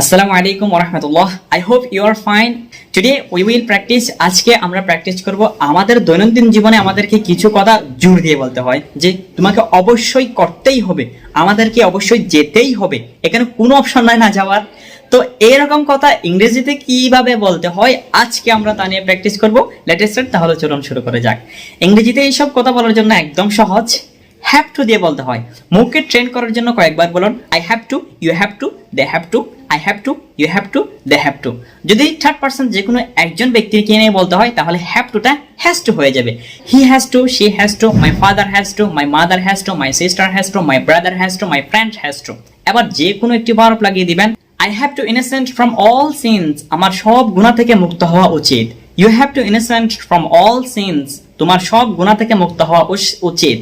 আসসালামু আলাইকুম ওরহামতুল্লাহ। I hope you are fine today we will practice আজকে আমরা প্র্যাকটিস করব আমাদের দৈনন্দিন জীবনে আমাদেরকে কিছু কথা জোর দিয়ে বলতে হয়, যে তোমাকে অবশ্যই করতেই হবে, আমাদেরকে অবশ্যই যেতেই হবে। এখানে কোনো অপশন নাই না যাওয়ার। তো এরকম কথা ইংরেজিতে কীভাবে বলতে হয়, আজকে আমরা তা নিয়ে প্র্যাকটিস করব। লেটেস্ট তাহলে চলুন শুরু করে যাক। ইংরেজিতে এইসব কথা বলার জন্য একদম সহজ। হ্যাভ টু দিয়ে বলতে হয়। মুখকে ট্রেন করার জন্য কয়েকবার বলুন। I have to you have to they have to I have to you have to they have to যদি থার্ড পার্সন যে কোনো একজন ব্যক্তিকে নিয়ে বলতে হয়, তাহলে হ্যাভ টুটা হ্যাজ টু হয়ে যাবে। He has to she has to my father has to my mother has to my sister has to my brother has to my friend has to এবার যে কোনো একটি ভার্ব লাগিয়ে দিবেন I have to innocent from all sins আমার সব গুণা থেকে মুক্ত হওয়া উচিত। You have to innocent from all sins তোমার সব গুণা থেকে মুক্ত হওয়া উচিত।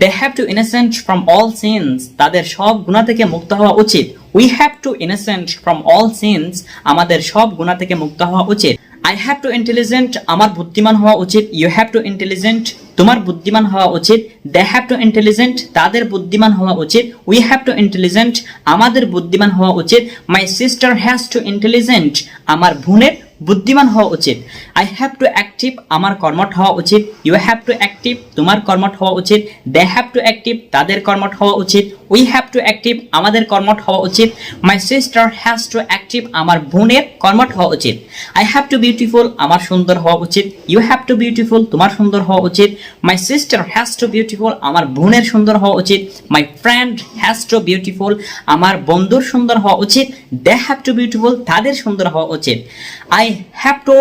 They have to innocent from all sins তাদের সব গুণা থেকে মুক্ত হওয়া উচিত। We have to innocent from all sins আমাদের সব গুণা থেকে মুক্ত হওয়া উচিত। আই হ্যাভ টু ইন্টেলিজেন্ট আমার বুদ্ধিমান হওয়া উচিত। ইউ হ্যাভ টু ইন্টেলিজেন্ট তোমার বুদ্ধিমান হওয়া উচিত। দে হ্যাভ টু ইন্টেলিজেন্ট তাদের বুদ্ধিমান হওয়া উচিত। উই হ্যাভ টু ইন্টেলিজেন্ট আমাদের বুদ্ধিমান হওয়া উচিত। My sister has to intelligent আমার বোনের বুদ্ধিমান হওয়া উচিত আই হ্যাভ টু অ্যাক্টিভ আমার কর্মঠ হওয়া উচিত ইউ হ্যাভ টু অ্যাক্টিভ তোমার কর্মঠ হওয়া উচিত দে হ্যাভ টু অ্যাক্টিভ তাদের কর্মঠ হওয়া উচিত উই হ্যাভ টু অ্যাক্টিভ আমাদের কর্মঠ হওয়া উচিত my sister has to active আমার বোনের কর্মঠ হওয়া উচিত আই হ্যাভ টু বিউটিফুল আমার সুন্দর হওয়া উচিত ইউ হ্যাভ টু বিউটিফুল তোমার সুন্দর হওয়া উচিত my sister has to beautiful আমার বোনের সুন্দর হওয়া উচিত my friend has to beautiful আমার বন্ধুর সুন্দর হওয়া উচিত দে হ্যাভ টু বিউটিফুল তাদের সুন্দর হওয়া উচিত I have to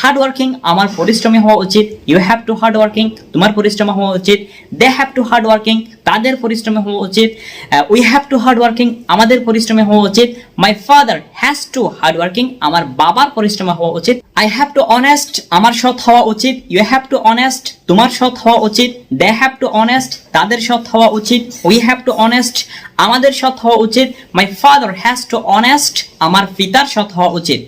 hard working আমার পরিশ্রমী হওয়া উচিত you have to hard working তোমার পরিশ্রমী হওয়া উচিত they have to hard working তাদের পরিশ্রমী হওয়া উচিত we have to hard working আমাদের পরিশ্রমী হওয়া উচিত my father has to hard working আমার বাবার পরিশ্রমী হওয়া উচিত আই হ্যাভ টু অনেস্ট আমার সৎ হওয়া উচিত ইউ হ্যাভ টু অনেস্ট তোমার সৎ হওয়া উচিত দে হ্যাভ টু অনেস্ট তাদের সৎ হওয়া উচিত উই হ্যাভ টু অনেস্ট আমাদের সৎ হওয়া উচিত my father has to honest আমার পিতার সৎ হওয়া উচিত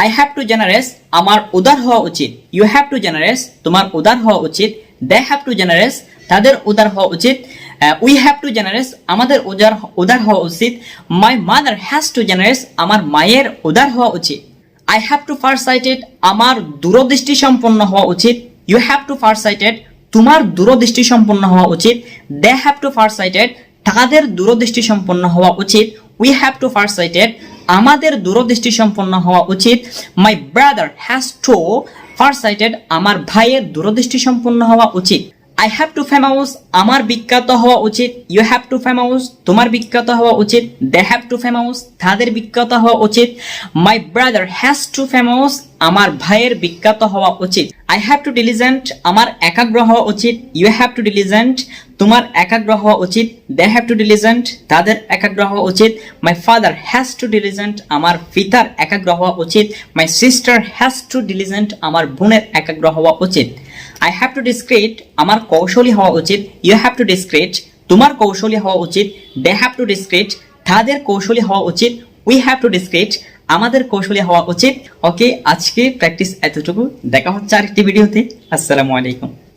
আই হ্যাভ টু জেনারেস আমার উদার হওয়া উচিত। ইউ হ্যাভ টু জেনারেস তোমার উদার হওয়া উচিত। দে হ্যাভ টু জেনারেস তাদের উদার হওয়া উচিত। উই হ্যাভ টু জেনারেস আমাদের উদার উদার হওয়া উচিত। My mother has to generous আমার মায়ের উদার হওয়া উচিত। I have to far sighted আমার দূরদৃষ্টি সম্পন্ন হওয়া উচিত। You have to far sighted তোমার দূরদৃষ্টি সম্পন্ন হওয়া উচিত। They have to far sighted তাদের দূরদৃষ্টি সম্পন্ন হওয়া উচিত। We have to far sighted আমাদের দূরদৃষ্টি সম্পন্ন হওয়া উচিত। My brother has to first sighted আমার ভাইয়ের দূরদৃষ্টি সম্পন্ন হওয়া উচিত। আই হ্যাভ টু ফেমাউস আমার বিখ্যাত হওয়া উচিত ইউ হ্যাভ টু ফেমাউস তোমার বিখ্যাত হওয়া উচিত দে হ্যাভ টু ফেমাউস তাদের বিখ্যাত হওয়া উচিত my brother has to famous আমার ভাইয়ের বিখ্যাত হওয়া উচিত। আই হ্যাভ টু ডিলিজেন্ট আমার একাগ্র হওয়া উচিত ইউ হ্যাভ টু ডিলিজেন্ট তোমার একাগ্র হওয়া উচিত দে হ্যাভ টু ডিলিজেন্ট তাদের একাগ্র হওয়া উচিত my father has to diligent আমার পিতার একাগ্র হওয়া উচিত my sister has to diligent আমার বোনের একাগ্র হওয়া উচিত। আই হ্যাভ টু ডিসক্রিট আমার কৌশলী হওয়া উচিত ইউ হ্যাভ টু ডিসক্রিট তোমার কৌশলী হওয়া উচিত দে হ্যাভ টু ডিসক্রিট তাদের কৌশলী হওয়া উচিত উই হ্যাভ টু ডিসক্রিট আমাদের কৌশলী হওয়া উচিত ওকে আজকে প্র্যাকটিস এতটুকু। দেখা হচ্ছে আরেকটি ভিডিওতে আসসালামু আলাইকুম।